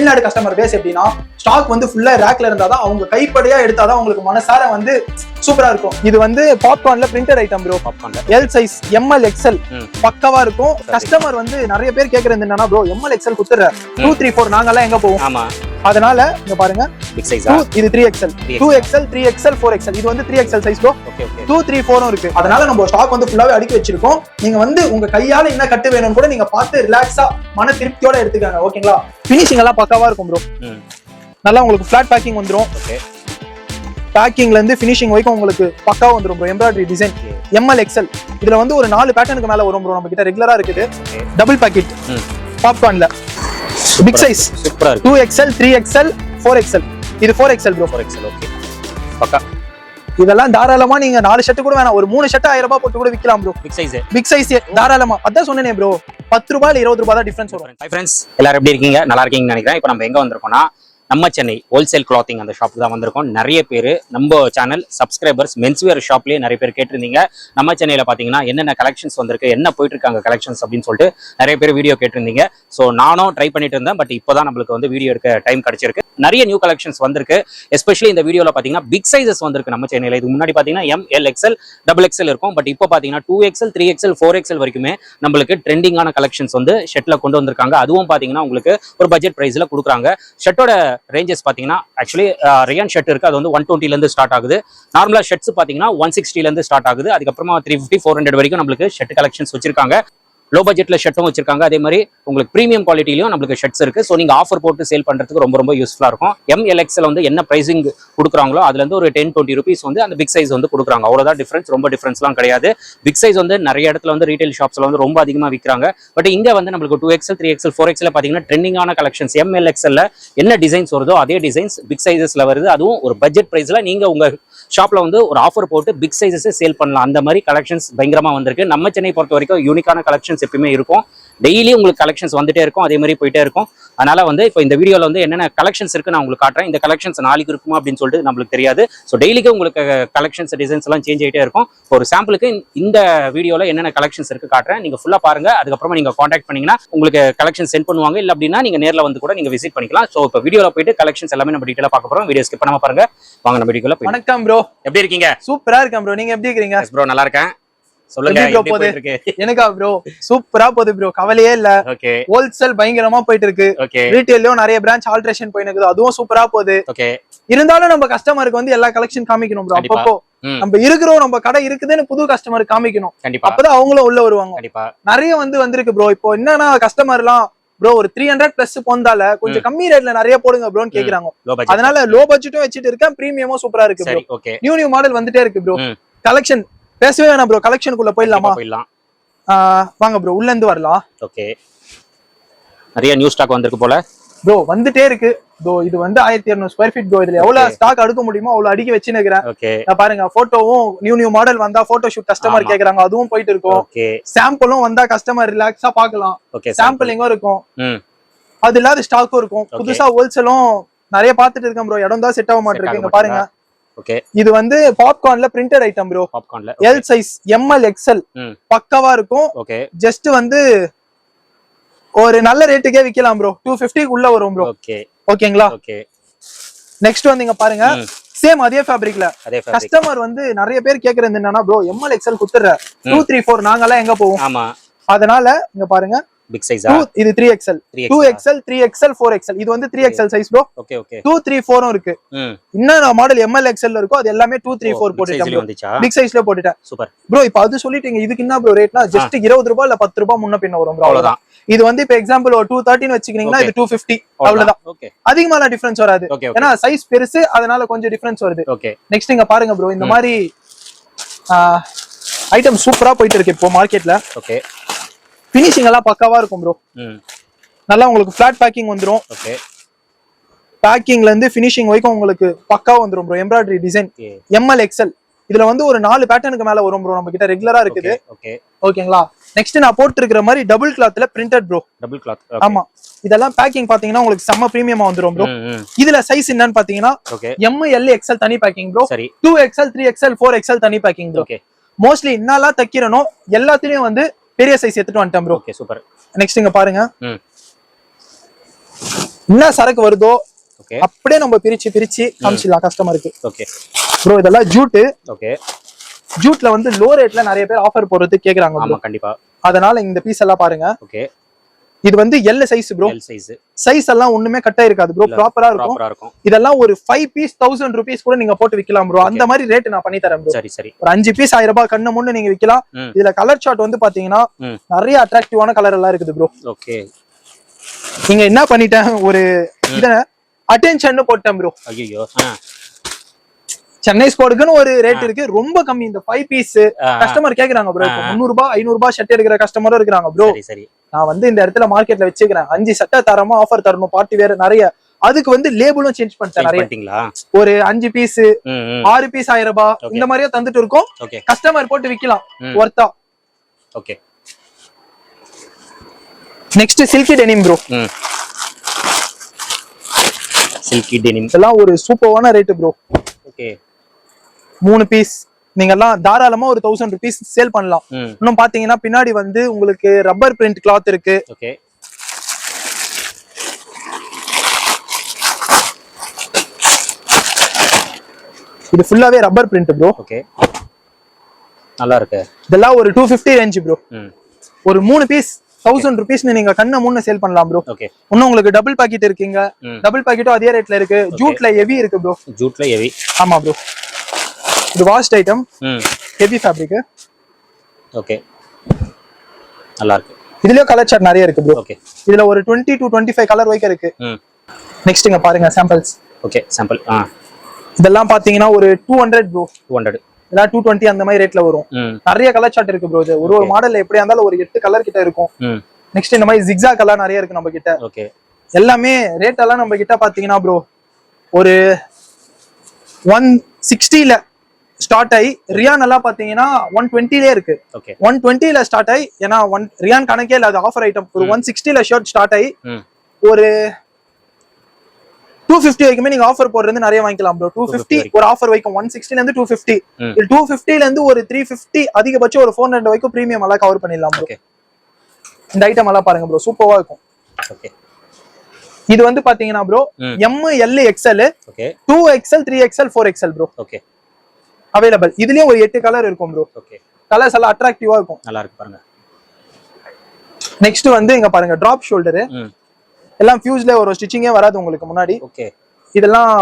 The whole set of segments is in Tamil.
தமிழ்நாடு கஸ்டமர் பேஸ் எப்படின்னா ஸ்டாக் வந்து ஃபுல்லா ரேக்ல இருந்தாதான் அவங்க கைப்படையா எடுத்தாதான் உங்களுக்கு மனசார வந்து சூப்பரா இருக்கும். இது வந்து பாப்கார்ன்ல பிரிண்டட் ஐட்டம் ப்ரோ பாப்கார்ன்ல எல் சைஸ் எம்எல் எக்ஸ்எல். பக்கவா இருக்கும். கஸ்டமர் வந்து நிறைய பேர் கேக்குறது என்னன்னா ப்ரோ எம்எல் எக்ஸ்எல் குத்துற டூ த்ரீ ஃபோர் நாங்கெல்லாம் எங்க போவோம்? ஆமா. அதனால இங்க பாருங்க. இது three XL 3XL. Two XL three XL four XL இது வந்து three XL size bro two three ஃபோரும் இருக்கு. அதனால நம்ம ஸ்டாக் வந்து ஃபுல்லாவே அடுக்கி வச்சிருக்கோம். நீங்க வந்து உங்க கையால என்ன கட்டு வேணும்னு கூட நீங்க பார்த்து ரிலாக்ஸா மன திருப்தியோட எடுத்துக்காங்க. ஓகேங்களா ஃபினிஷிங் எல்லாம் பக்காவா இருக்கும் ப்ரோ நல்லா உங்களுக்கு ஃபிளாட் பேக்கிங் வந்துரும். ஓகே பேக்கிங்ல இருந்து ஃபினிஷிங் வரைக்கும் உங்களுக்கு பக்காவா வந்துரும் bro embroidery design ML XL இதுல வந்து ஒரு நாலு பேட்டர்னுக்கு மேல வரும் ப்ரோ நம்ம கிட்ட ரெகுலரா இருக்குது. டபுள் பேக்கெட் பாப்கார்ன்ல பிக் சைஸ் சூப்பரா இருக்கு. Two XL three XL four XL இது four XL bro four XL okay பக்கா. இதெல்லாம் தாராளமா நீங்க நாலு ஷர்ட் கூட வேணாம். ஒரு மூணு ஷர்ட் ஆயிரம் ரூபாய் போட்டு கூட விக்கலாம் bro big size big size தாராளமா. அதான் சொன்னேனே ப்ரோ பத்து ரூபாய் இருபது ரூபாய் தான் டிஃபரன்ஸ் வரும். ஃப்ரெண்ட்ஸ் எல்லாரும் எப்படி இருக்கீங்க? நல்லா இருக்கீங்கன்னு நினைக்கிறேன். இப்போ நம்ம எங்க வந்திருக்கோம்னா நம்ம சென்னை ஹோல்சேல் கிளாத்திங் அந்த ஷாப்புக்கு தான் வந்திருக்கோம். நிறைய பேர் நம்ம சேனல் சப்ஸ்கிரைபர்ஸ் மென்ஸ்வேர் ஷாப்லேயே நிறைய பேர் கேட்டிருந்தீங்க. நம்ம சென்னையில் பார்த்தீங்கன்னா என்னென்ன கலெக்ஷன்ஸ் வந்திருக்கு என்ன போயிட்டு இருக்காங்க கலெக்ஷன்ஸ் அப்படின்னு சொல்லிட்டு நிறைய பேர் வீடியோ கேட்டிருந்தீங்க. ஸோ நானும் ட்ரை பண்ணிட்டு இருந்தேன் பட் இப்போ தான் நம்மளுக்கு வந்து வீடியோ எடுக்க டைம் கிடைச்சிருக்கு. நிறைய நியூ கலெக்ஷன்ஸ் வந்திருக்கு. எஸ்பெஷலி இந்த வீடியோவில் பார்த்தீங்கன்னா பிக் சைஸஸ் வந்திருக்கு நம்ம சென்னையில். இதுக்கு முன்னாடி பார்த்தீங்கன்னா M L XL double XL இருக்கும். பட் இப்போ பார்த்தீங்கன்னா two XL three XL four XL வரைக்குமே நம்மளுக்கு ட்ரெண்டிங்கான கலெக்ஷன்ஸ் வந்து ஷெட்டில் கொண்டு வந்திருக்காங்க. அதுவும் பார்த்தீங்கன்னா உங்களுக்கு ஒரு பட்ஜெட் ப்ரைஸில் கொடுக்குறாங்க. ஷர்ட்டோட ரேஞ்சஸ் பார்த்தீங்கன்னா ஆக்சுவலி ரியான் ஷர்ட் இருக்குது அது வந்து ஒன் டுவெண்ட்டிலேருந்து ஸ்டார்ட் ஆகுது. நார்மலாக ஷர்ட்ஸ் பார்த்தீங்கன்னா ஒன் சிக்ஸ்டிலேருந்து ஸ்டார்ட் ஆகுது. அதுக்கப்புறமா த்ரீ ஃபிஃப்டி ஃபோர் ஹண்ட்ரட் வரைக்கும் நம்மளுக்கு ஷர்ட் கலெக்ஷன்ஸ் வச்சிருக்காங்க. லோ பட்ஜெட்ல ஷர்ட்டும் வச்சிருக்காங்க. அதே மாதிரி உங்களுக்கு ப்ரீமியம் குவாலிட்டிலையும் நம்மளுக்கு ஷர்ட்ஸ் இருக்கு. ஸோ நீங்க ஆஃபர் போட்டு சேல் பண்றதுக்கு ரொம்ப ரொம்ப யூஸ்ஃபுல்லா இருக்கும். எம்எல்எக்ஸ்ல வந்து என்ன பிரைசிங் கொடுக்குறாங்களோ அதுல இருந்து ஒரு டென் டுவெண்ட்டி ருபீஸ் வந்து அந்த பிக் சைஸ் வந்து கொடுக்குறாங்க. அவ்வளவுதான் டிஃபரன்ஸ் ரொம்ப டிஃபரன்ஸ்லாம் கிடையாது. பிக் சைஸ் வந்து நிறைய இடத்துல வந்து ரீட்டைல் ஷாப்ஸ்ல வந்து ரொம்ப அதிகமா விற்கிறாங்க பட் இங்க வந்து நம்மளுக்கு two XL three XL four XL பாத்தீங்கன்னா ட்ரெண்டிங்கான கலெக்ஷன்ஸ் எம்எல்எக்ஸ்எல்ல என்ன டிசைன்ஸ் வருதோ அதே டிசைன்ஸ் பிக் சைஸஸ்ல வருது. அதுவும் ஒரு பட்ஜெட் பிரைஸ்ல நீங்க உங்க ஷாப்ல வந்து ஒரு ஆஃபர் போட்டு பிக் சைஸஸ் சேல் பண்ணலாம். அந்த மாதிரி கலெக்ஷன்ஸ் பயங்கரமா வந்திருக்கு. நம்ம சென்னை பொறுத்த வரைக்கும் யூனிக்கான கலெக்ஷன்ஸ் எப்பயுமே இருக்கும். டெய்லி உங்களுக்கு கலெக்ஷன்ஸ் வந்துட்டே இருக்கும். அதே மாதிரி போயிட்டே இருக்கும். அதனால வந்து இப்போ இந்த வீடியோல வந்து என்னென்ன கலெக்ஷன்ஸ் இருக்கு நான் உங்களுக்கு காட்டுறேன். இந்த கலெக்ஷன்ஸ் நாளைக்கு இருக்குமா அப்படின்னு சொல்லிட்டு நம்மளுக்கு தெரியாது. ஸோ டெய்லிக்கு உங்களுக்கு கலெக்ஷன்ஸ் டிசைன்ஸ் எல்லாம் சேஞ்ச் ஆகிட்டே இருக்கும். ஒரு சாம்பிளுக்கு இந்த வீடியோல என்னென்ன கலெக்ஷன்ஸ் இருக்கு காட்டுறேன். நீங்க ஃபுல்லா பாருங்க. அதுக்கப்புறமா நீங்க காண்டாக்ட் பண்ணீங்கன்னா உங்களுக்கு கலெக்ஷன் சென்ட் பண்ணுவாங்க. இல்ல அப்படின்னா நீங்க நேர்ல வந்து கூட நீங்க விசிட் பண்ணிக்கலாம். ஸோ இப்போ வீடியோல போயிட்டு கலெக்ஷன்ஸ் எல்லாமே நம்ம டீட்டெயிலாக பார்க்க போறோம். வீடியோ ஸ்கிப் பண்ணாம பாருங்க. வாங்க நம்ம வீடியோல போய் வணக்கம் ப்ரோ எப்படி இருக்கீங்க? சூப்பரா இருக்கேன் ப்ரோ நீங்க எப்படி இருக்கீங்க? ப்ரோ நல்லா இருக்கேன். சொல்லுங்க போகுது? எனக்கா ப்ரோ சூப்பரா போகுது ப்ரோ கவலையே இல்ல. ஹோல்சேல் பயங்கரமா போயிட்டு இருக்கு. ரீட்டைல்லயும் நிறைய பிரான்ச் ஆல்ட்ரேஷன் போயிட்டு இருக்குது அதுவும் சூப்பரா போகுது. இருந்தாலும் நம்ம கஸ்டமருக்கு வந்து எல்லா கலெக்ஷன் காமிக்கணும் ப்ரோ. அப்பப்போ. நம்ம இருக்கிறோம் நம்ம கடை இருக்குதுன்னு புது கஸ்டமர் காமிக்கணும். அப்பதான் அவங்களும் உள்ள வருவாங்க. நிறைய வந்து வந்திருக்கு ப்ரோ இப்போ என்னன்னா கஸ்டமர் எல்லாம் ப்ரோ ஒரு த்ரீ ஹண்ட்ரட் பிளஸ் போந்தால கொஞ்சம் கம்மி ரேட்ல நிறைய போடுங்க ப்ரோன்னு கேக்குறாங்க. அதனால லோ பட்ஜெட்டும் வச்சுட்டு இருக்கேன். பிரீமியமும் சூப்பரா இருக்கு ப்ரோ நியூ நியூ மாடல் வந்துட்டே இருக்கு ப்ரோ. கலெக்ஷன் பேசவே வேணாம் ப்ரோ கலெக்ஷனுக்குள்ள போயிடலாமா? போயிடலாம். வாங்க ப்ரோ உள்ள இருந்து வரலாம். ஓகே நிறைய நியூ ஸ்டாக் வந்திருக்கு போல. ப்ரோ வந்துட்டே இருக்கு. ப்ரோ இது வந்து ஆயிரத்தி இருநூறு ஸ்கொயர் ஃபீட் ப்ரோ இதுல எவ்வளவு ஸ்டாக் அடுக்க முடியுமோ அவ்வளவு அடிக்க வச்சுன்னு பாருங்க போட்டோவும் நியூ நியூ மாடல் வந்தா போட்டோ ஷூட் கஸ்டமர். கேக்குறாங்க அதுவும் போயிட்டு இருக்கும். சாம்பிளும் வந்தா கஸ்டமர் ரிலாக்ஸா பார்க்கலாம். ஓகே சாம்பிளிங்கும் இருக்கும். அது இல்லாத ஸ்டாக்கும் இருக்கும். புதுசா ஹோல்சேலும் நிறைய பார்த்துட்டு இருக்கேன் ப்ரோ இடம் தான் செட் ஆக மாட்டிருக்கு. இங்க பாருங்க. ஓகே இது வந்து பாப்கார்ன்ல பிரிண்டட் ஐட்டம் ப்ரோ பாப்கார்ன்ல எல் சைஸ் எம்எல் எக்ஸ்எல் பக்காவா இருக்கும். ஓகே ஜஸ்ட் வந்து ஒரு நல்ல ரேட்டுக்கே விக்கலாம் ப்ரோ டூ உள்ள வரும் ப்ரோ ஓகே ஓகேங்களா ஓகே நெக்ஸ்ட் வந்து இங்க பாருங்க. சேம் அதே ஃபேப்ரிக்ல கஸ்டமர் வந்து நிறைய பேர் கேக்குறது என்னன்னா ப்ரோ எம்எல் எக்ஸ்எல் குத்துற டூ த்ரீ ஃபோர் நாங்கெல்லாம் எங்க போவோம்? ஆமா. அதனால இங்க பாருங்க. பிக் சைஸா இது three XL 3XL two XL three XL four XL இது வந்து three XL size bro okay okay two three ஃபோரும் இருக்கு. இன்னும் மாடல் எம்எல் எக்ஸ்எல் இருக்கோ அது எல்லாமே டூ த்ரீ ஃபோர் போட்டுட்டேன் பிக் சைஸ்ல போட்டுட்டேன். சூப்பர். ப்ரோ இப்போ அது சொல்லிட்டீங்க. இதுக்கு என்ன ப்ரோ ரேட்னா ஜஸ்ட் இருபது ரூபாய் இல்ல பத்து ரூபாய் முன்ன பின்ன வரும் ப்ரோ அவ்வளவுதான். இது வந்து இப்போ எக்ஸாம்பிள் ஒரு டூ தேர்ட்டின்னு வச்சுக்கிட்டீங்கன்னா இது டூ ஃபிஃப்டி அவ்வளவுதான். ஓகே அதிகமான டிஃபரன்ஸ் வராது. ஏன்னா சைஸ் பெருசு அதனால கொஞ்சம் டிஃபரன்ஸ் வருது. ஓகே நெக்ஸ்ட் இங்க பாருங்க ப்ரோ இந்த மாதிரி ஐட்டம் சூப்பரா போயிட்டு இருக்கு இப்போ மார்க்கெட்ல ஓகே ஃபினிஷிங் எல்லாம் பக்காவா இருக்கும் ப்ரோ நல்லா உங்களுக்கு ஃபிளாட் பேக்கிங் வந்துரும். ஓகே பேக்கிங்ல இருந்து ஃபினிஷிங் வரைக்கும் உங்களுக்கு பக்காவா வந்துரும் bro embroidery design ML XL இதுல வந்து ஒரு நாலு பேட்டர்னுக்கு மேல வரும் ப்ரோ நம்ம கிட்ட ரெகுலரா இருக்குது. ஓகே ஓகேங்களா நெக்ஸ்ட் நான் போட்டு இருக்கிற மாதிரி டபுள் கிளாத்ல பிரிண்டட் ப்ரோ டபுள் கிளாத் ஆமா. இதெல்லாம் பேக்கிங் பாத்தீங்கன்னா உங்களுக்கு செம்ம பிரீமியமா வந்துரும் ப்ரோ இதுல சைஸ் என்னன்னு பாத்தீங்கன்னா எம் எல் எக்ஸ்எல் தனி packing bro two XL three XL four XL தனி பேக்கிங் ப்ரோ ஓகே மோஸ்ட்லி என்னெல்லாம் தைக்கிறனோ எல்லாத்துலயும் வந்து பெரிய சைஸ் எடுத்துட்டு வந்துட்டேன் ப்ரோ ஓகே சூப்பர் நெக்ஸ்ட் இங்க பாருங்க. என்ன சரக்கு வருதோ ஓகே அப்படியே நம்ம பிரிச்சு பிரிச்சு காமிச்சிடலாம் கஸ்டமருக்கு ஓகே ப்ரோ இதெல்லாம் ஜூட்டு ஓகே ஜூட்ல வந்து லோ ரேட்ல நிறைய பேர் ஆஃபர் போடுறது கேக்குறாங்க. ஆமா கண்டிப்பா. அதனால இந்த பீஸ் எல்லாம் பாருங்க. ஓகே இது வந்து எல் சைஸ் ப்ரோ சைஸ் எல்லாம் ஒண்ணுமே கட்டா இருக்காது ப்ரோ ப்ராப்பரா இருக்கும். இதெல்லாம் ஒரு ஃபைவ் பீஸ் தௌசண்ட் ருபீஸ் கூட நீங்க போட்டு விக்கலாம் ப்ரோ அந்த மாதிரி ரேட் நான் பண்ணி தரேன் சரி சரி. ஒரு அஞ்சு பீஸ் ஆயிரம் ரூபாய் கண்ணு முன்னு நீங்க விக்கலாம். இதுல கலர் சார்ட் வந்து பாத்தீங்கன்னா. நிறைய அட்ராக்டிவான கலர் எல்லாம் இருக்குது ப்ரோ ஓகே நீங்க என்ன பண்ணிட்டேன்? ஒரு இத அட்டென்ஷன் போட்டேன் ப்ரோ ஐயோ சென்னை ஸ்கோடுக்குன்னு ஒரு ரேட் இருக்கு. ரொம்ப கம்மி. இந்த ஃபைவ் பீஸ் கஸ்டமர் கேக்குறாங்க ப்ரோ முந்நூறு ரூபாய் ஐநூறு ரூபாய் ஷர்ட் எடுக்கிற கஸ்டமரும் இருக்கிறாங்க ப்ரோ சரி நான் வந்து இந்த இடத்துல மார்க்கெட்ல வச்சுக்கிறேன். அஞ்சு சட்டை தரமா ஆஃபர் தரணும். பார்ட்டி வேற நிறைய. அதுக்கு வந்து லேபிளும் சேஞ்ச் பண்ணிட்டேன் நிறைய. ஒரு அஞ்சு பீஸ் ஆறு பீஸ் ஆயிரம் ரூபாய். இந்த மாதிரியே தந்துட்டு இருக்கோம். கஸ்டமர் போட்டு விக்கலாம். ஒர்த்தா okay next silky denim bro silky denim இதெல்லாம் ஒரு சூப்பரான ரேட் ப்ரோ ஓகே மூணு பீஸ் நீங்க எல்லாம் தாராளமா ஒரு தௌசண்ட் ருபீஸ் சேல் பண்ணலாம். இன்னும் பாத்தீங்கன்னா பின்னாடி வந்து உங்களுக்கு ரப்பர் பிரிண்ட் கிளாத் இருக்கு. ஓகே. இது ஃபுல்லாவே ரப்பர் பிரிண்ட் ப்ரோ ஓகே. நல்லா இருக்கு. இதெல்லாம் ஒரு டூ ஃபிஃப்டி ரேஞ்ச் ப்ரோ ஒரு மூணு பீஸ் தௌசண்ட் ருபீஸ் நீங்க கண்ணை மூணு சேல் பண்ணலாம் ப்ரோ இன்னும் உங்களுக்கு டபுள் பாக்கெட் இருக்கீங்க. டபுள் பாக்கெட்டும் அதே ரேட்ல இருக்கு. ஜூட்ல ஹெவி இருக்கு ப்ரோ ஜூட்ல ஹெவி ஆமா ப்ரோ இது vast item heavy fabric okay நல்லா இருக்கு இதுலயும் கலர் சார்ட் நிறைய இருக்கு ப்ரோ ஓகே இதுல ஒரு twenty to twenty five colour வைக்க இருக்கு. ம். நெக்ஸ்ட் இங்க பாருங்க சாம்பிள்ஸ் ஓகே சாம்பிள் ஆ. இதெல்லாம் பாத்தீங்கன்னா ஒரு two hundred bro two hundred இதெல்லாம் டூ டுவெண்ட்டி அந்த மாதிரி ரேட்ல வரும். நிறைய கலர் சார்ட் இருக்கு ப்ரோ இது. ஒரு ஒரு மாடல்ல எப்படியா இருந்தாலும் ஒரு எட்டு கலர் கிட்ட இருக்கும். நெக்ஸ்ட் இந்த மாதிரி ஜிக்ஸா கலர் நிறைய இருக்கு நம்ம கிட்ட ஓகே எல்லாமே ரேட் எல்லாம் நம்ம கிட்ட பாத்தீங்கன்னா ப்ரோ ஒரு ஒன் சிக்ஸ்டில ஸ்டார்ட் ஆகி ரியான் எல்லாம் பாத்தீங்கன்னா ஒன் டுவெண்ட்டிலே இருக்கு. ஒன் டுவெண்ட்டில ஸ்டார்ட் ஆகி ஏன்னா ஒன் ரியான் கணக்கே இல்ல அது ஆஃபர் ஐட்டம் ஒரு ஒன் சிக்ஸ்டில ஷர்ட் ஸ்டார்ட் ஆகி ஒரு டூ ஃபிஃப்டி வரைக்குமே நீங்க ஆஃபர் போடுறது நிறைய வாங்கிக்கலாம் ப்ரோ டூ ஃபிஃப்டி. ஒரு ஆஃபர் வைக்கும் ஒன் சிக்ஸ்டில இருந்து டூ ஃபிஃப்டி. டூ ஃபிஃப்டில இருந்து ஒரு த்ரீ ஃபிஃப்டி அதிகபட்சம் ஒரு ஃபோர் ஹண்ட்ரட் வரைக்கும் ப்ரீமியம் எல்லாம் கவர் பண்ணிடலாம் ப்ரோ ஓகே இந்த ஐட்டம் எல்லாம் பாருங்க ப்ரோ சூப்பரா இருக்கும். ஓகே இது வந்து பாத்தீங்கன்னா bro. M L XL two XL three XL four XL bro okay available இதுலயும் ஒரு எட்டு கலர் இருக்கும் ப்ரோ ஓகே கலர்ஸ் எல்லாம் அட்ராக்டிவா இருக்கும். நல்லா இருக்கு பாருங்க. நெக்ஸ்ட் வந்து இங்க பாருங்க டிராப் ஷோல்டர் எல்லாம் ஃபியூஸ்ல ஒரு ஸ்டிச்சிங்கே வராது உங்களுக்கு முன்னாடி. ஓகே இதெல்லாம்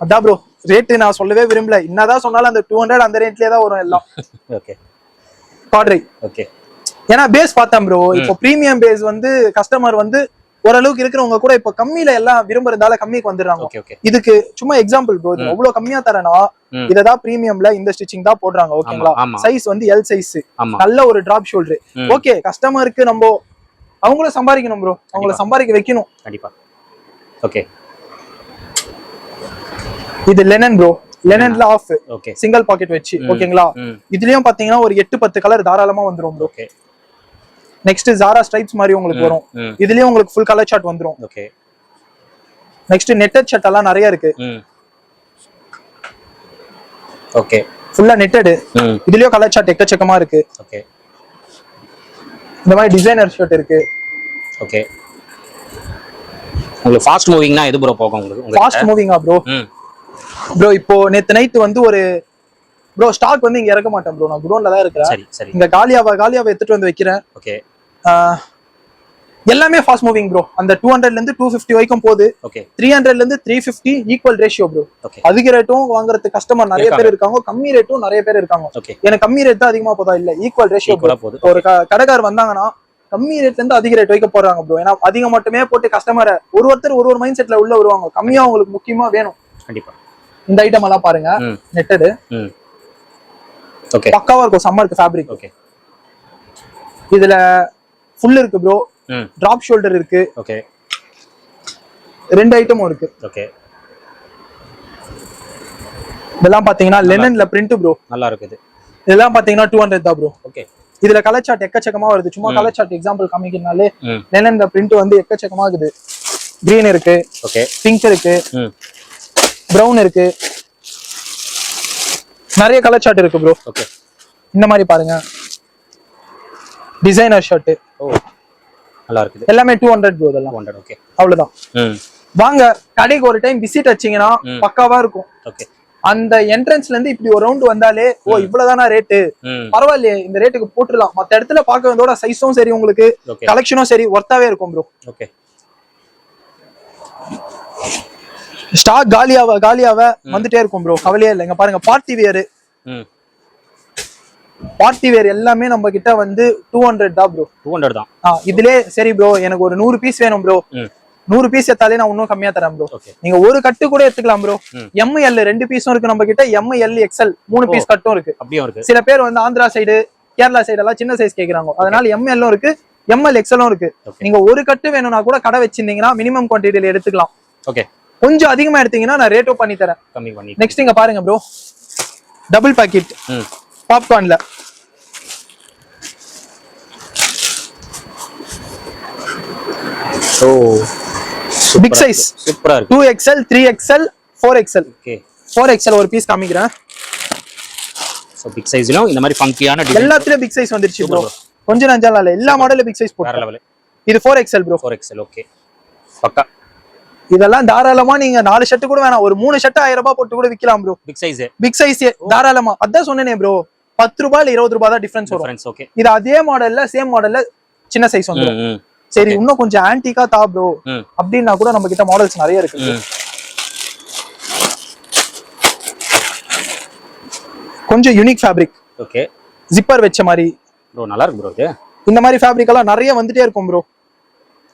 அதான் ப்ரோ ரேட்டு நான் சொல்லவே விரும்பல. என்னதான் சொன்னாலும் அந்த டூ ஹண்ட்ரட் அந்த ரேட்லயே தான் வரும் எல்லாம். ஓகே காட்ரை ஓகே ஏன்னா பேஸ் பார்த்தேன் ப்ரோ இப்போ ப்ரீமியம் பேஸ் வந்து கஸ்டமர் வந்து ஓரளவுக்கு இருக்கிறவங்க கூட இப்போ கம்மியில எல்லாம் விரும்புறதால கம்மிக்கு வந்துடுறாங்க. இதுக்கு சும்மா எக்ஸாம்பிள் ப்ரோ இது அவ்வளவு கம்மியா தரேனா. இததான் பிரீமியம்ல இந்த ஸ்டிச்சிங் தான் போடுறாங்க ஓகேங்களா. சைஸ் வந்து எல் சைஸ் நல்ல ஒரு டிராப் ஷோல்டர். ஓகே கஸ்டமருக்கு நம்ம அவங்களும் சம்பாதிக்கணும் ப்ரோ அவங்கள சம்பாதிக்க வைக்கணும். கண்டிப்பா. ஓகே இது லெனன் ப்ரோ லெனன்ல ஆஃப் ஓகே சிங்கிள் பாக்கெட் வச்சு. ஓகேங்களா இதுலயும் பாத்தீங்கன்னா ஒரு எட்டு பத்து கலர் தாராளமா வந்துரும் bro okay next Zara stripes மாதிரி உங்களுக்கு வரும். இதுலயும் உங்களுக்கு ஃபுல் கலர் சார்ட் வந்துரும். ஓகே நெக்ஸ்ட் நெட்டட் ஷர்ட் எல்லாம் நிறைய இருக்கு. ஓகே ஃபுல்லா நெட்டடு இதுலயும் கலர் சார்ட் எக்கச்சக்கமா இருக்கு. ஓகே இந்த மாதிரி டிசைனர் ஷர்ட் இருக்கு. ஓகே உங்களுக்கு ஃபாஸ்ட் மூவிங்னா எது ப்ரோ போகும் உங்களுக்கு? ஃபாஸ்ட் மூவிங்கா ப்ரோ ப்ரோ இப்போ நேத்து நைட் வந்து ஒரு ப்ரோ ஸ்டாக் வந்து இங்க இறக்க மாட்டேன் ப்ரோ நான் குடோன்ல தான் இருக்கிறேன். சரி சரி. இங்க காலியாவா காலியாவை எடுத்துட்டு வந்து வைக்கிறேன். ஓகே எல்லாமே ஃபாஸ்ட் மூவிங் ப்ரோ அந்த டூ ஹண்ட்ரட்ல இருந்து டூ ஃபிஃப்டி வரைக்கும் போகுது. ஓகே த்ரீ ஹண்ட்ரட்ல இருந்து three fifty equal ratio bro okay அதிக ரேட்டும் வாங்குறதுக்கு கஸ்டமர் நிறைய பேர் இருக்காங்க. கம்மி ரேட்டும் நிறைய பேர் இருக்காங்க. ஓகே எனக்கு கம்மி ரேட் தான் அதிகமா போதா? இல்ல ஈக்குவல் ரேஷியோ ஒரு க- கடைக்காரர் வந்தாங்கன்னா கம்மி ரேட்ல இருந்து அதிக ரேட் வைக்க போறாங்க ப்ரோ ஏன்னா அதிகம் மட்டுமே போட்டு கஸ்டமரை ஒரு ஒருத்தர் ஒரு ஒரு மைண்ட் செட்ல உள்ள வருவாங்க. கம்மியா உங்களுக்கு முக்கியமா வேணும். கண்டிப்பா. இந்த ஐட்டம் எல்லாம் பாருங்க. நெட்டடு ஓகே பக்காவா இருக்கும். சம்மருக்கு ஃபேப்ரிக் ஓகே இதுல ஃபுல் இருக்கு ப்ரோ டிராப் ஷோல்டர் இருக்கு. ஓகே ரெண்டு ஐட்டமும் இருக்கு. ஓகே இதெல்லாம் பாத்தீங்கன்னா லெனன்ல பிரிண்ட் ப்ரோ நல்லா இருக்குது. இதெல்லாம் பாத்தீங்கன்னா டூ ஹண்ட்ரட் தான் ப்ரோ ஓகே இதுல கலர் சார்ட் எக்கச்சக்கமா வருது. சும்மா கலர் சார்ட் எக்ஸாம்பிள் காமிக்கிறனாலே லெனன்ல பிரிண்ட் வந்து எக்கச்சக்கமா இருக்குது. கிரீன் இருக்கு. ஓகே பிங்க் இருக்கு. ம். பிரவுன் இருக்கு. நிறைய கலர் சார்ட் இருக்கு ப்ரோ ஓகே இந்த மாதிரி பாருங்க. டிசைனர் ஷர்ட் ஓ நல்லா இருக்குது எல்லாமே டூ ஹண்ட்ரட் ப்ரோ இதெல்லாம் ஹண்ட்ரட் ஓகே அவ்வளவுதான். வாங்க கடைக்கு ஒரு டைம் விசிட் வச்சீங்கன்னா. பக்காவா இருக்கும். ஓகே அந்த என்ட்ரன்ஸ்ல இருந்து இப்படி ஒரு ரவுண்ட் வந்தாலே ஓ இவ்வளவுதானா ரேட்டு பரவாயில்லையே இந்த ரேட்டுக்கு போட்டுடலாம். மத்த இடத்துல பார்க்க வந்தோட சைஸும் சரி உங்களுக்கு. கலெக்ஷனும் சரி ஒர்த்தாவே இருக்கும் ப்ரோ ஓகே ஸ்டாக் காலியாவ காலியாவ வந்துட்டே இருக்கும் ப்ரோ கவலையே இல்லை. இங்க பாருங்க பார்ட்டி ம். பார்ட்டி வேர் எல்லாமே நம்ம கிட்ட வந்து டூ ஹண்ட்ரட் தான் ப்ரோ டூ ஹண்ட்ரட் தான். இதுலயே சரி ப்ரோ எனக்கு ஒரு நூறு பீஸ் வேணும் ப்ரோ நூறு பீஸ் எடுத்தாலே நான் இன்னும் கம்மியா தரேன் ப்ரோ நீங்க ஒரு கட்டு கூட எடுத்துக்கலாம் ப்ரோ. எம் எல் ரெண்டு பீஸும் இருக்கு நம்ம கிட்ட எம் எல் எக்ஸ்எல் மூணு பீஸ் கட்டும் இருக்கு. அப்படியும் இருக்கு. சில பேர் வந்து ஆந்திரா சைடு கேரளா சைடு எல்லாம் சின்ன சைஸ் கேக்குறாங்க. அதனால எம்எல்லும் இருக்கு எம்எல் எக்ஸ்எல்லும் இருக்கு. நீங்க ஒரு கட்டு வேணும்னா கூட கடை வச்சிருந்தீங்கன்னா மினிமம் குவான்டிட்டியில எடுத்துக்கலாம். ஓகே கொஞ்சம் அதிகமா எடுத்தீங்கன்னா நான் ரேட்டும் பண்ணி தரேன். நெக்ஸ்ட் இங்க பாருங்க ப்ரோ டபுள் பாக்கெட் பாப்கார்ன்ல. ஓ பிக் சைஸ் சூப்பரா இருக்கு. Two XL three XL four XL okay. Four XL ஒரு பீஸ் காமிக்கிறேன். ஸோ பிக் சைஸ்லயும் இந்த மாதிரி ஃபங்கியான டிசைன் எல்லாத்துலயும் பிக் சைஸ் வந்துருச்சு ப்ரோ கொஞ்சம் நஞ்சால இல்ல எல்லா மாடலும் பிக் சைஸ் போட்டு லெவல் இது four XL bro four XL okay பக்கா. இதெல்லாம் தாராளமா நீங்க நாலு ஷர்ட் கூட வேணாம். ஒரு மூணு ஷர்ட் ஆயிரம் ரூபாய் போட்டு கூட விக்கலாம் bro big size big size தாராளமா. அதான் சொன்னேனே ப்ரோ பத்து ரூபாய் இருபது ரூபாய் தான் டிஃபரன்ஸ் வரும். இது அதே மாடல்ல சேம் மாடல்ல சின்ன சைஸ் வந்துரும். ம். ம் சரி இன்னும் கொஞ்சம் ஆன்டிக்கா தா ப்ரோ அப்படின்னா கூட நம்ம கிட்ட மாடல்ஸ் நிறைய இருக்கு. கொஞ்சம் யூனிக் ஃபேப்ரிக் ஓகே ஜிப்பர் வச்ச மாதிரி. ப்ரோ நல்லா இருக்கு ப்ரோ இது. இந்த மாதிரி ஃபேப்ரிக் எல்லாம் நிறைய வந்துட்டே இருக்கும் ப்ரோ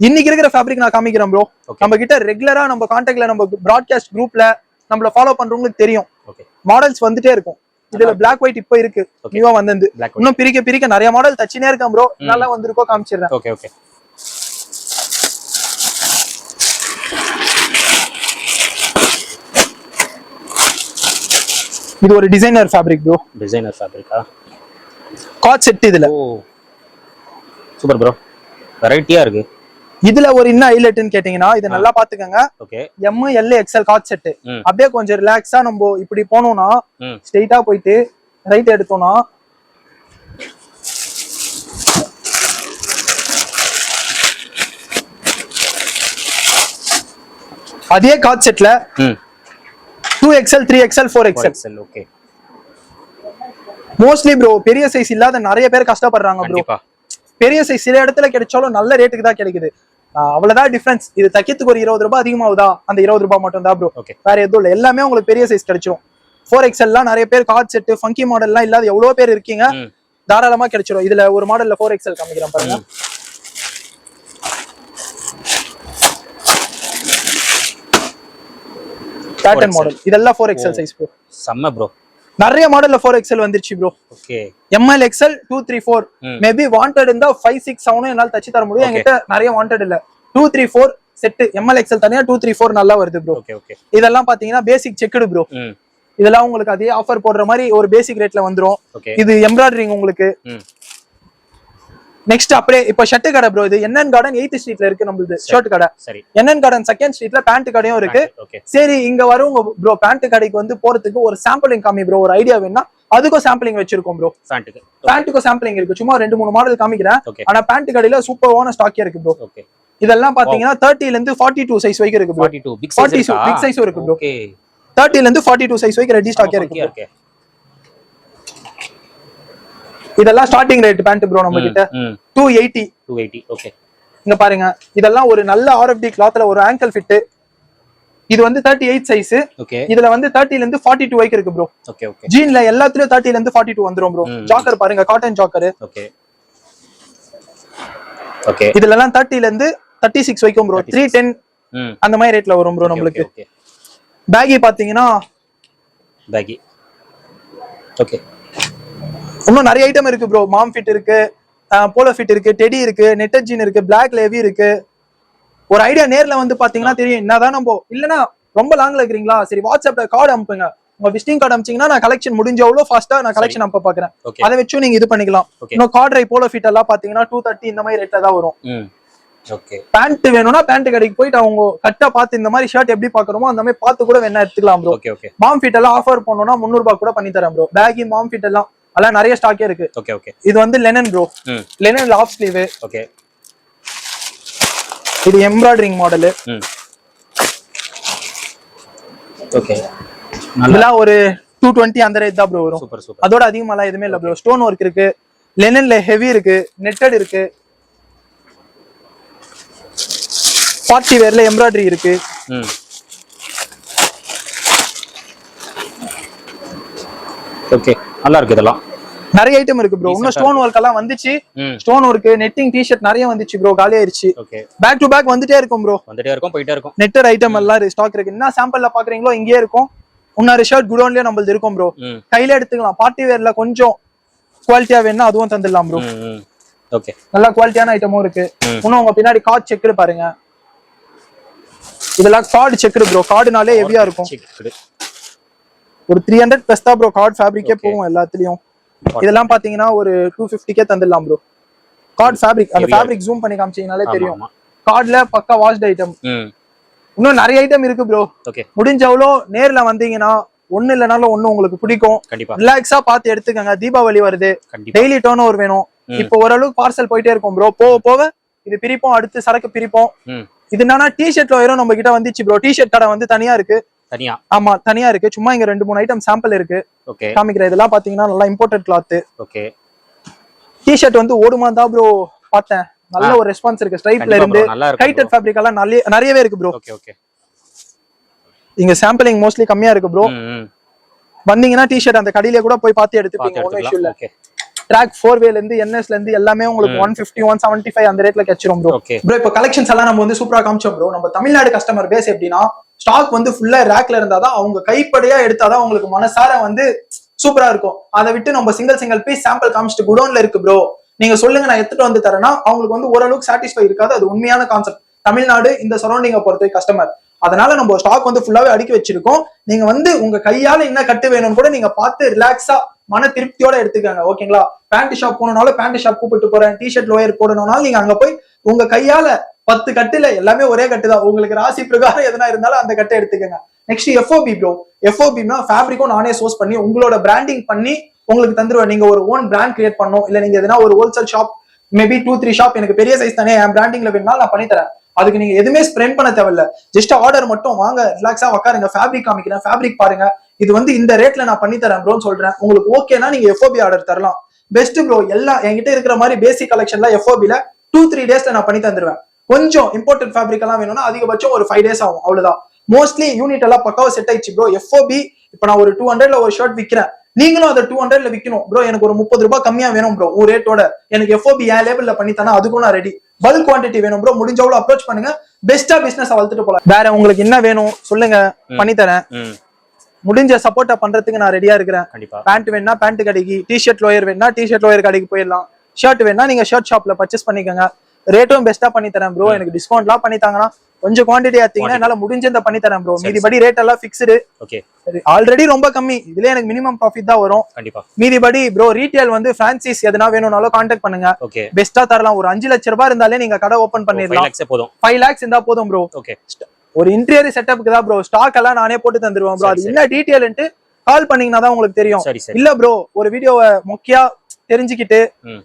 இன்னைக்கு இருக்கிற ஃபேப்ரிக் நான் காமிக்கிறேன் ப்ரோ. நம்ம கிட்ட ரெகுலரா நம்ம கான்டாக்ட்ல நம்ம பிராட்காஸ்ட் குரூப்ல நம்மள ஃபாலோ பண்றவங்களுக்கு தெரியும். ஓகே மாடல்ஸ் வந்துட்டே இருக்கும். இதுல Black ஒயிட் இப்போ இருக்கு. நியூவா வந்தது. இன்னும் பிரிக்க பிரிக்க நிறைய மாடல் தச்சினே இருக்கேன் ப்ரோ நல்லா வந்திருக்கோ காமிச்சிடுறேன். ஓகே ஓகே இது ஒரு டிசைனர் ஃபேப்ரிக் ப்ரோ டிசைனர் ஃபேப்ரிக்கா காட் செட் இதுல. ஓ. சூப்பர் ப்ரோ வெரைட்டியா இருக்கு. இதுல ஒரு என்ன ஹைலைட்னு கேட்டீங்கன்னா இது நல்லா பாத்துக்கோங்க okay. M L XL cord set. அப்படியே கொஞ்சம் ரிலாக்ஸா நம்ம இப்படி போனோம்னா ஸ்ட்ரெயிட்டா போயிட்டு ரைட் எடுத்தோம்னா அதே காட் செட்ல two XL three XL four XL okay mostly bro பெரிய சைஸ் இல்லாத நிறைய பேர் கஷ்டப்படுறாங்க ப்ரோ பெரிய சைஸ் சில இடத்துல கிடைச்சாலும் நல்ல ரேட்டுக்கு தான் கிடைக்குது. அவ்வளவுதான் டிஃபரன்ஸ் இது தைக்கிறதுக்கு ஒரு இருபது ரூபாய் அதிகமாகுதா? அந்த இருபது ரூபாய் மட்டும் தான் ப்ரோ ஓகே வேற எதுவும் இல்லை. எல்லாமே உங்களுக்கு பெரிய சைஸ் கிடைச்சிரும். ஃபோர் எக்ஸ்எல்லாம் நிறைய பேர் கார்ட் செட் ஃபங்கி மாடல்லாம் இல்லாத எவ்வளவு பேர் இருக்கீங்க. தாராளமா கிடைச்சிரும். இதுல ஒரு மாடல்ல ஃபோர் எக்ஸ்எல் காமிக்கிறேன் பாருங்க. Pattern 4XL. மாடல் இதெல்லாம் ஃபோர் எக்ஸ்எல் சைஸ் ப்ரோ செம்ம ப்ரோ நிறைய மாடல்ல ஃபோர் எக்ஸ்எல் வந்துருச்சு bro okay M L XL two three four. Maybe wanted இருந்தா ஃபைவ் சிக்ஸ் செவனும் என்னால தச்சு தர முடியும். என்கிட்ட நிறைய வாண்டட் இல்ல. Two three four set M L XL தனியா டூ த்ரீ ஃபோர் நல்லா வருது ப்ரோ இதெல்லாம் பாத்தீங்கன்னா பேசிக் செக்குடு ப்ரோ இதெல்லாம் உங்களுக்கு அதே ஆஃபர் போடுற மாதிரி ஒரு பேசிக் ரேட்ல வந்துரும். இது எம்ப்ராய்டரிங் உங்களுக்கு. நெக்ஸ்ட் அப்படியே இப்ப ஷர்ட் கடை ப்ரோ இது என்என் கார்டன் எயித் ஸ்ட்ரீட்ல இருக்கு நம்மளுது ஷர்ட் கடை. சரி. என்என் கார்டன் செகண்ட் ஸ்ட்ரீட்ல பேண்ட் கடையும் இருக்கு. சரி இங்க வரவங்க ப்ரோ பேண்ட் கடைக்கு வந்து போறதுக்கு ஒரு சாம்பிளிங் காமி ப்ரோ ஒரு ஐடியா வேணும்னா அதுக்கும் சாம்பிளிங் வச்சிருக்கோம் ப்ரோ ஃபேண்ட்டுக்கு பேண்ட்டுக்கும் சாம்பிளிங் இருக்கு. சும்மா ரெண்டு மூணு மாடல் காமிக்கிறேன். ஆனா பேண்ட் கடையில சூப்பரான ஸ்டாக்கே இருக்கு ப்ரோ இதெல்லாம் பாத்தீங்கன்னா தேர்ட்டில இருந்து ஃபார்ட்டி டூ சைஸ் வரைக்கும் இருக்கு ப்ரோ 42 பிக் 40 சைஸ் இருக்கா. ஓகே தேர்ட்டில இருந்து ஃபார்ட்டி டூ சைஸ் வரைக்கும் ரெடி ஸ்டாக்கே இருக்கு இதெல்லாம் ஸ்டார்டிங் ரேட் பேண்ட் ப்ரோ நம்ம கிட்ட டூ எயிட்டி 280 ஓகே இங்க பாருங்க இதெல்லாம் ஒரு நல்ல ஆர்எஃப்டி கிளாத்ல ஒரு ஆங்கிள் ஃபிட் இது வந்து தேர்ட்டி எயிட் சைஸ் ஓகே இதுல வந்து தேர்ட்டில இருந்து ஃபார்ட்டி டூ வரைக்கும் இருக்கு ப்ரோ ஓகே ஓகே ஜீன்ல எல்லாத்துலயும் தேர்ட்டில இருந்து ஃபார்ட்டி டூ வந்துரும் ப்ரோ. ஜாக்கர் பாருங்க காட்டன் ஜாக்கர் ஓகே ஓகே இதுல எல்லாம் தேர்ட்டில இருந்து தேர்ட்டி சிக்ஸ் வரைக்கும் ப்ரோ த்ரீ டென் அந்த மாதிரி ரேட்ல வரும் ப்ரோ நம்மளுக்கு. பேகி பாத்தீங்கன்னா பேகி ஓகே இன்னும் நிறைய ஐட்டம் இருக்கு ப்ரோ மாம் ஃபிட் இருக்கு போலோ ஃபிட் இருக்கு டெடி இருக்கு நெட்டட் ஜீன் இருக்கு பிளாக் லேவி இருக்கு. ஒரு ஐடியா நேர்ல வந்து பாத்தீங்கன்னா தெரியும் என்னதான் நம்ம இல்லனா ரொம்ப லாங்ல இருக்கிறீங்களா? சரி வாட்ஸ்அப்ல கார்டு அனுப்புங்க. உங்க விசிட்டிங் கார்டு அனுப்பிச்சீங்கன்னா நான் கலெக்ஷன் முடிஞ்ச எவ்வளவு ஃபாஸ்டா நான் கலெக்ஷன் அனுப்ப பாக்குறேன். அதை வச்சும் நீங்க இது பண்ணிக்கலாம். இன்னும் கார்ட்ரை போலோ ஃபிட் எல்லாம் பாத்தீங்கன்னா டூ தேர்ட்டி இந்த மாதிரி ரேட்ல தான் வரும். பேண்ட் வேணும்னா பேண்ட் கடைக்கு போயிட்டு அவங்க கட்டா பார்த்து இந்த மாதிரி ஷர்ட் எப்படி பாக்குறோமோ அந்த மாதிரி பார்த்து கூட வேணா எடுத்துக்கலாம் ப்ரோ மாம் ஃபிட் எல்லாம் ஆஃபர் பண்ணோம்னா முந்நூறு ரூபாய் கூட பண்ணி தரேன் ப்ரோ பேகி மாம் ஃபிட் எல்லாம் அதெல்லாம் நிறைய ஸ்டாக்கே இருக்கு. ஓகே ஓகே இது வந்து linen bro linen half sleeve okay இது எம்ப்ராய்டரிங் மாடலு ஓகே நல்லா. இதெல்லாம் ஒரு டூ டுவெண்ட்டி அந்த ரேட் தான் ப்ரோ வரும். Super super. அதோட அதிகமாலாம் எதுவுமே இல்லை ப்ரோ ஸ்டோன் ஒர்க் இருக்கு. லெனன்ல ஹெவி இருக்கு. நெட்டட் இருக்கு. பார்ட்டி வேர்ல எம்ப்ராய்டரி இருக்கு. ஓகே நல்லா இருக்கு இதெல்லாம். நிறைய ஐட்டம் இருக்கு ப்ரோ இன்னும் ஸ்டோன் ஒர்க் எல்லாம் வந்துச்சு. ஸ்டோன் ஒர்க் நெட்டிங் டிஷர்ட் நிறைய வந்துச்சு ப்ரோ காலி ஆயிருச்சு. பேக் டு பேக் வந்துட்டே இருக்கும் ப்ரோ வந்துட்டே இருக்கும் போயிட்டே இருக்கும். நெட்டட் ஐட்டம் எல்லாம் ஸ்டாக் இருக்கு. என்ன சாம்பிள்ல பாக்குறீங்களோ இங்கேயே இருக்கும். இன்னொரு ஷர்ட் குடோன்லயே நம்மளது இருக்கும் ப்ரோ கையில எடுத்துக்கலாம். பார்ட்டி வேர்ல கொஞ்சம் குவாலிட்டியா வேணும்னா அதுவும் தந்துடலாம் ப்ரோ ஓகே நல்ல குவாலிட்டியான ஐட்டமும் இருக்கு. இன்னும் உங்க பின்னாடி கார்டு செக்குடு பாருங்க. இதெல்லாம் கார்டு செக்குடு ப்ரோ கார்டுனாலே ஹெவியா இருக்கும். ஒரு த்ரீ ஹண்ட்ரட் பிளஸ் தான் ப்ரோ கார்டு ஃபேப்ரிக்கே போகும் எல்லாத்துலயும். இதெல்லாம் பாத்தீங்கன்னா ஒரு டூ ஃபிஃப்டிக்கே தந்துடலாம் ப்ரோ கார்டு ஃபேப்ரிக் அந்த ஃபேப்ரிக் ஜூம் பண்ணி காமிச்சீங்கனாலே தெரியும். கார்டுல பக்கா வாஷ்ட் ஐட்டம் இன்னும் நிறைய ஐட்டம் இருக்கு ப்ரோ முடிஞ்ச அவ்வளோ நேர்ல வந்தீங்கன்னா ஒண்ணு இல்லைனாலும் ஒண்ணு உங்களுக்கு பிடிக்கும். ரிலாக்ஸா பார்த்து எடுத்துக்கங்க. தீபாவளி வருது. டெய்லி டேர்ன் ஓவர் வேணும். இப்போ ஓரளவுக்கு பார்சல் போயிட்டே இருக்கும் ப்ரோ போக போக இது பிரிப்போம் அடுத்து சரக்கு பிரிப்போம். இது என்னன்னா டிஷர்ட்ல வரும் நம்ம கிட்ட வந்துச்சு ப்ரோ டிஷர்ட் கடை வந்து தனியா இருக்கு. தனியா? ஆமா தனியா இருக்கு. சும்மா இங்க ரெண்டு மூணு ஐட்டம் சாம்பிள் இருக்கு. ஓகே காமிக்கிற இதெல்லாம் பாத்தீங்கன்னா நல்லா இம்போர்ட்டட் கிளாத் ஓகே டிஷர்ட் வந்து ஓடுமா தான் ப்ரோ பார்த்தேன். நல்ல ஒரு ரெஸ்பான்ஸ் இருக்கு. ஸ்ட்ரைப்ல இருந்து இருக்கு ஃபேப்ரிக் எல்லாம் நிறைய நிறையவே இருக்கு ப்ரோ ஓகே ஓகே இங்க சாம்பிளிங் மோஸ்ட்லி கம்மியா இருக்கு ப்ரோ வந்தீங்கன்னா டிஷர்ட் அந்த கடையில கூட போய் பார்த்து பாத்து எடுத்துப்பீங்க ஒன்றும் இஷ்யூ இல்ல. ட்ராக் ஃபோர் வேல இருந்து என்எஸ்ல இருந்து எல்லாமே உங்களுக்கு one fifty one seventy five அந்த ரேட்ல கிடைச்சிரும் ப்ரோ ப்ரோ இப்போ கலெக்ஷன்ஸ் எல்லாம் நம்ம வந்து சூப்பரா காமிச்சோம் ப்ரோ நம்ம தமிழ்நாடு கஸ்டமர் பேஸ் எப்படின்னா ஸ்டாக் வந்து ஃபுல்லா ரேக்ல இருந்தாதான் அவங்க கைப்படையா எடுத்தாதான் உங்களுக்கு மனசார வந்து சூப்பரா இருக்கும். அதை விட்டு நம்ம சிங்கிள் சிங்கிள் பீஸ் சாம்பிள் காமிச்சிட்டு குடோன்ல இருக்கு ப்ரோ நீங்க சொல்லுங்க நான் எடுத்துட்டு வந்து தரேன்னா அவங்களுக்கு வந்து ஓரளவுக்கு சாட்டிஸ்ஃபை இருக்காது. அது உண்மையான கான்செப்ட் தமிழ்நாடு இந்த சரௌண்டிங்கை பொறுத்தவரை கஸ்டமர் அதனால நம்ம ஸ்டாக் வந்து ஃபுல்லாவே அடுக்கி வச்சிருக்கோம். நீங்க வந்து உங்க கையால என்ன கட்டு வேணும்னு கூட நீங்க பார்த்து ரிலாக்ஸா மன திருப்தியோட எடுத்துக்கோங்க. ஓகேங்களா பேண்ட் ஷாப் போனாலும் பேண்ட் ஷாப் கூப்பிட்டு போறேன். டிஷர்ட் லோயர் போடணும்னாலும் நீங்க அங்க போய் உங்க கையால பத்து கட்டுல எல்லாமே ஒரே கட்டு தான் உங்களுக்கு ராசி பிரகாரம் எதனா இருந்தாலும் அந்த கட்டை எடுத்துக்கங்க. நெக்ஸ்ட் எஃப்ஓபி ப்ரோ எஃப்ஓபினா ஃபேப்ரிக்கும் நானே சோர்ஸ் பண்ணி உங்களோட பிராண்டிங் பண்ணி உங்களுக்கு தந்துருவேன். நீங்க ஒரு ஓன் பிராண்ட் கிரியேட் பண்ணும் இல்ல நீங்க எதனா ஒரு wholesale shop maybe two three shop எனக்கு பெரிய சைஸ் தானே என் பிராண்டிங்ல வேணாலும் நான் பண்ணி தரேன். அதுக்கு நீங்க எதுவுமே ஸ்ப்ரெண்ட் பண்ண தேவையில்ல. ஜஸ்ட் ஆர்டர் மட்டும். வாங்க ரிலாக்ஸா உட்காருங்க ஃபேப்ரிக் காமிக்கிறேன். ஃபேப்ரிக் பாருங்க. இது வந்து இந்த ரேட்ல நான் பண்ணி தரேன் ப்ரோன்னு சொல்றேன். உங்களுக்கு ஓகேனா நீங்க எஃப்ஓபி ஆர்டர் தரலாம். பெஸ்ட் ப்ரோ எல்லாம் என்கிட்ட இருக்கிற மாதிரி பேசிக் கலெக்ஷன்ல எஃப்ஓபில டூ த்ரீ டேஸ்ல நான் பண்ணி தந்துருவேன். கொஞ்சம் இம்போர்ட்டட் ஃபேப்ரிக் எல்லாம் வேணும்னா அதிகபட்சம் ஒரு ஃபைவ் டேஸ் ஆகும். அவ்வளவுதான். மோஸ்ட்லி யூனிட் எல்லாம் பக்காவா செட் ஆயிடுச்சு ப்ரோ எஃப்ஓபி இப்போ நான் ஒரு டூ ஹண்ட்ரட்ல ஒரு ஷர்ட் விற்கிறேன் நீங்களும் அதை டூ ஹண்ட்ரட்ல விற்கணும் ப்ரோ எனக்கு ஒரு முப்பது ரூபாய் கம்மியா வேணும் ப்ரோ ஒரு ரேட்டோட எனக்கு எஃப்ஓபி என் லேபிள்ல பண்ணி தானே அதுக்கும் நான் ரெடி பல்க் குவான்டிட்டி வேணும் ப்ரோ முடிஞ்ச அவ்வளவு அப்ரோச் பண்ணுங்க. பெஸ்டா பிசினஸ் வளர்த்துட்டு போலாம். வேற உங்களுக்கு என்ன வேணும் சொல்லுங்க. பண்ணி தரேன். ம். முடிஞ்ச சப்போர்ட்டா பண்றதுக்கு நான் ரெடியா இருக்கிறேன். கண்டிப்பா. பேண்ட் வேணா பேண்ட் கடைக்கு டிஷர்ட் லோயர் வேணா டிஷர்ட் லோயர் கடைக்கு போயிடலாம். ஷர்ட் வேணா நீங்க ஷர்ட் ஷாப்ல பர்ச்சேஸ் பண்ணிக்கோங்க. ரேட்டும் பெஸ்டா பண்ணி தரேன் ப்ரோ எனக்கு டிஸ்கவுண்ட்லாம் பண்ணி தாங்கன்னா கொஞ்சம் குவான்டிட்டி ஆத்தீங்கன்னா என்னால முடிஞ்சதை பண்ணி தரேன் ப்ரோ மீதிபடி ரேட் எல்லாம் ஃபிக்ஸ்டு ஓகே ஆல்ரெடி ரொம்ப கம்மி. இதுல எனக்கு மினிமம் ப்ராஃபிட் தான் வரும். கண்டிப்பா. மீதிபடி ப்ரோ ரீட்டைல் வந்து பிரான்சிஸ் எதனா வேணும்னாலும் கான்டாக்ட் பண்ணுங்க. ஓகே பெஸ்டா தரலாம். ஒரு அஞ்சு லட்ச ரூபாய் இருந்தாலே நீங்க கடை ஓபன் ஃபைவ் பண்ணிடலாம். போதும். ஃபைவ் லேக்ஸ் இருந்தா போதும் ப்ரோ ஓகே ஒரு இன்டீரியர் செட்டப்புக்கு தான் ப்ரோ ஸ்டாக் எல்லாம் நானே போட்டு தந்துருவேன் ப்ரோ அது என்ன டீட்டெயில்ன்ட்டு கால் பண்ணீங்கன்னா தான் உங்களுக்கு தெரியும். இல்ல ப்ரோ ஒரு வீடியோவை முக்கியா தெரிஞ்சுக்கிட்டு.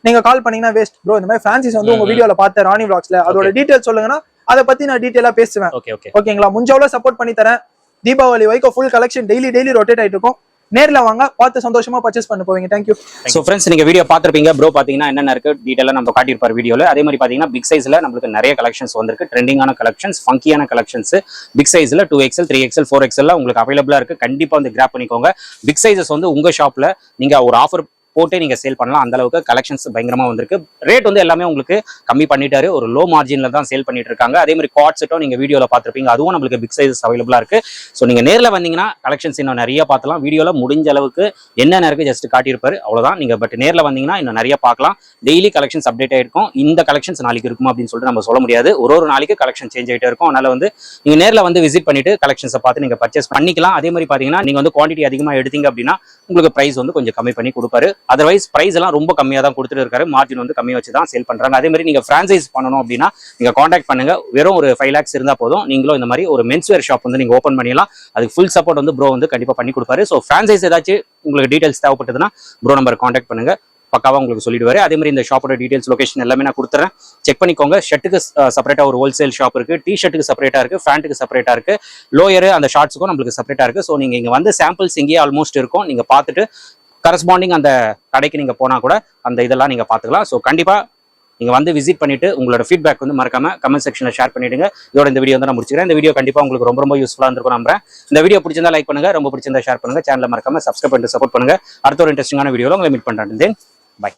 நீங்க கால் பண்ணீங்கன்னா வேஸ்ட் ப்ரோ இந்த மாதிரி பிரான்சிஸ் வந்து உங்க. வீடியோல பார்த்தேன் ராணி vlogsல அதோட டீடைல் சொல்லுங்கன்னா அதை பத்தி நான் டீடைலா பேசுவேன். ஓகே ஓகே ஓகேங்களா முடிஞ்சவளவு சப்போர்ட் பண்ணி தரேன். தீபாவளி வரைக்கும் full collection daily daily rotate ஆயிட்டு இருக்கும். நேர்ல வாங்க பார்த்து சந்தோஷமா பர்ச்சேஸ் பண்ண போவீங்க. தேங்க்யூ ஸோ ஃப்ரெண்ட்ஸ் நீங்க வீடியோ பார்த்திருப்பீங்க. ப்ரோ பாத்தீங்கன்னா என்னென்ன இருக்கு? டீடைலா நம்ம காட்டியிருப்பார் வீடியோல அதே மாதிரி பாத்தீங்கன்னா பிக் சைஸ்ல நம்மளுக்கு நிறைய கலெக்ஷன்ஸ் வந்திருக்கு. ட்ரெண்டிங்கான கலெக்ஷன்ஸ் ஃபங்கியான கலெக்ஷன்ஸ் பிக் சைஸ்ல two XL three XL four XL உங்களுக்கு அவைலபிளா இருக்கு. கண்டிப்பா வந்து கிராப் பண்ணிக்கோங்க. பிக் சைஸஸ் வந்து உங்க ஷாப்ல நீங்க ஒரு ஆஃபர் போட்டே நீங்கள் சேல் பண்ணலாம். அந்த அளவுக்கு கலெக்ஷன்ஸ் பயங்கரமாக வந்திருக்கு. ரேட் வந்து எல்லாமே உங்களுக்கு கம்மி பண்ணிட்டாரு. ஒரு லோ மார்ஜினில் தான் சேல் பண்ணிட்டு இருக்காங்க அதே மாதிரி காட் செட்டும் நீங்கள் வீடியோவில் பார்த்துருப்பீங்க. அதுவும் நம்மளுக்கு பிக் சைஸஸ் அவைலபிளாக இருக்கு. ஸோ நீங்கள் நேரில் வந்தீங்கன்னா கலெக்ஷன்ஸ் இன்னும் நிறைய பார்க்கலாம். வீடியோவில் முடிஞ்ச அளவுக்கு என்னென்ன இருக்குது ஜஸ்ட் காட்டியிருப்பாரு. அவ்வளோதான் நீங்கள் பட் நேரில் வந்தீங்கன்னா இன்னும் நிறைய பார்க்கலாம். டெய்லி கலெக்ஷன்ஸ் அப்டேட் ஆகிருக்கும் இந்த கலெக்ஷன்ஸ் நாளைக்கு இருக்கும் அப்படின்னு சொல்லிட்டு நம்ம சொல்ல முடியாது. ஒரு ஒரு நாளைக்கு கலெக்ஷன் சேஞ்ச் ஆகிட்டே இருக்கும். அதனால் வந்து நீங்கள் நேரில் வந்து விசிட் பண்ணிட்டு கலெக்ஷன்ஸை பார்த்து நீங்கள் பர்ச்சேஸ் பண்ணிக்கலாம். அதே மாதிரி பார்த்தீங்கன்னா நீங்கள் வந்து குவான்டிட்டி அதிகமாக எடுத்தீங்க அப்படின்னா உங்களுக்கு ப்ரைஸ் வந்து கொஞ்சம் கம்மி பண்ணி கொடுப்பாரு. அதர்வைஸ் ப்ரைஸ் எல்லாம் ரொம்ப கம்மியாக தான் கொடுத்துட்டு இருக்காரு. மார்ஜின் வந்து கம்மியாக வச்சு தான் சேல் பண்ணுறாங்க அதே மாதிரி நீங்க ஃப்ரான்சைஸ் பண்ணணும் அப்படின்னா நீங்க காண்டாக்ட் பண்ணுங்க. வெறும் ஒரு ஃபைவ் லேக்ஸ் இருந்தால் போதும். நீங்களும் இந்த மாதிரி ஒரு மென்ஸ்வேர் ஷாப் வந்து நீங்க ஓப்பன் பண்ணிடலாம். அதுக்கு ஃபுல் சப்போர்ட் வந்து ப்ரோ வந்து கண்டிப்பாக பண்ணி கொடுப்பாரு. ஸோ ஃப்ரான்சைஸ் ஏதாச்சும் உங்களுக்கு டீட்டெயில்ஸ் தேவைப்பட்டதுன்னா ப்ரோ நம்பர் காண்டாக்ட் பண்ணுங்க. பக்காவாக உங்களுக்கு சொல்லிடுவாரு. அதே மாதிரி இந்த ஷாப்போட டீடைல்ஸ் லொகேஷன் எல்லாமே நான் கொடுத்துறேன். செக் பண்ணிக்கோங்க. ஷர்ட்டுக்கு செப்பரேட்டாக ஒரு ஹோல்சேல் ஷாப் இருக்கு. டி ஷர்ட்டுக்கு செப்பரேட்டாக இருக்கு. ஃபேண்ட்டுக்கு செப்பரேட்டாக இருக்கு. லோயர் அந்த ஷார்ட்ஸுக்கும் நம்மளுக்கு செப்பரேட்டாக இருக்கு. ஸோ நீங்கள் இங்கே வந்து சாம்பிள்ஸ் இங்கேயே ஆல்மோஸ்ட் இருக்கும். நீங்க பார்த்துட்டு கரஸ்பாண்டிங் அந்த கடைக்கு நீங்கள் போனால் கூட அந்த இதெல்லாம் நீங்கள் பார்த்துக்கலாம். ஸோ கண்டிப்பாக நீங்கள் வந்து விசிட் பண்ணிட்டு உங்களோட ஃபீட்பேக் வந்து மறக்காம கமெண்ட் செக்ஷனில் ஷேர் பண்ணிடுங்க. இதோட இந்த வீடியோ வந்து நான் முடிச்சுக்கிறேன். இந்த வீடியோ கண்டிப்பாக உங்களுக்கு ரொம்ப ரொம்ப யூஸ்ஃபுல்லாக இருந்திருக்கும் நம்புறேன். இந்த வீடியோ பிடிச்சிருந்தா லைக் பண்ணுங்க. ரொம்ப பிடிச்சிருந்தா ஷேர் பண்ணுங்க. சேனலில் மறக்காமல் சப்ஸ்கிரைப் பண்ணிட்டு சப்போர்ட் பண்ணுங்கள் அடுத்த ஒரு இன்ட்ரெஸ்டிங்கான வீடியோவில் உங்களை மீட் பண்ணுறேன் தென் பை